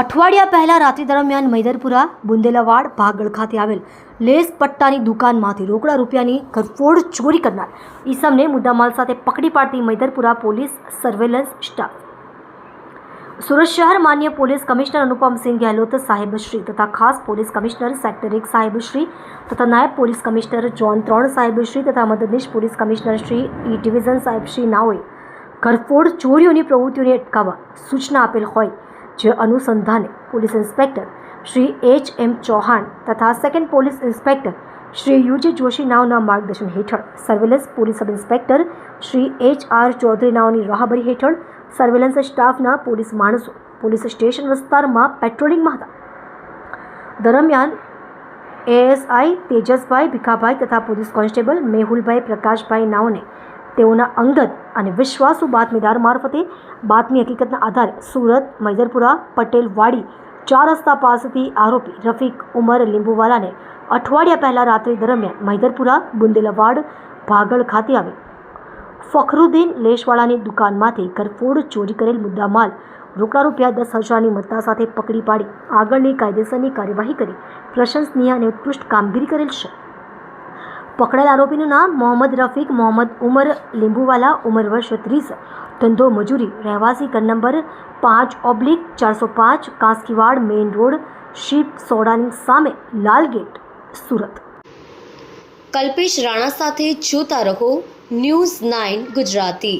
અઠવાડિયા પહેલા રાત્રિ દરમિયાન મૈદરપુરા, બુંદેલાવાડ, ભાગળ ખાતે આવેલ લેસ પટ્ટાની દુકાનમાંથી રોકડા રૂપિયાની ઘરફોડ ચોરી કરનાર ઈસમને મુદ્દામાલ સાથે પકડી પાડતી Maidarpura police surveillance staff. Surat શહેર માન્ય પોલીસ કમિશનર અનુપમસિંહ ગેહલોત સાહેબશ્રી તથા ખાસ પોલીસ કમિશનર સેક્ટર એક સાહેબશ્રી તથા નાયબ પોલીસ કમિશનર જોન ત્રણ સાહેબશ્રી તથા મદદનીશ police commissioner Shri E division સાહેબશ્રી નાઓએ ઘરફોડ ચોરીઓની પ્રવૃત્તિઓને અટકાવવા સૂચના આપેલ હોય. જે અનુસંધાને police inspector Shri H M Chauhan તથા second police inspector Shri U G Joshi નાવના માર્ગદર્શન હેઠળ surveillance police sub inspector Shri H R Chaudhari નાવની રાહબરી હેઠળ સર્વેલન્સ સ્ટાફના પોલીસ માણસો પોલીસ સ્ટેશન વિસ્તારમાં પેટ્રોલિંગમાં હતા. દરમિયાન એએસઆઈ તેજસભાઈ ભીખાભાઈ તથા પોલીસ કોન્સ્ટેબલ મેહુલભાઈ પ્રકાશભાઈ નાઓને તેઓના અંગત અને વિશ્વાસુ બાતમીદાર મારફતે બાતમી હકીકતના આધારે સુરત મૈદરપુરા પટેલવાડી, ચાર રસ્તા પાસેથી આરોપી રફીક ઉમર લીંબુવાલાને અઠવાડિયા પહેલાં રાત્રિ દરમિયાન મૈદરપુરા બુંદેલવાડ, ભાગળ ખાતે આવી. ફખરુદ્દીન લેશવાળાની દુકાનમાંથી ઘરફોડ ચોરી કરેલ મુદ્દામાલ રોકડા રૂપિયા દસ હજારની મત્તા સાથે પકડી પાડી. આગળની કાયદેસરની કાર્યવાહી કરી પ્રશંસનીય અને ઉત્કૃષ્ટ કામગીરી કરેલ છે. પકડાયેલ આરોપીનું નામ મોહમ્મદ રફીક મોહમ્મદ ઉમર લીંબુવાલા, ઉંમર વર્ષ ત્રીસ. ધંધો મજૂરી, રહેવાસી ઘર નંબર પાંચ ઓબ્લિક ચારસો પાંચ, કાસકીવાડ મેઇન રોડ, શિપ સોડાની સામે લાલગેટ સુરત. કલ્પેશ રાણા સાથે જોતા રહો ન્યૂઝ નાઇન ગુજરાતી.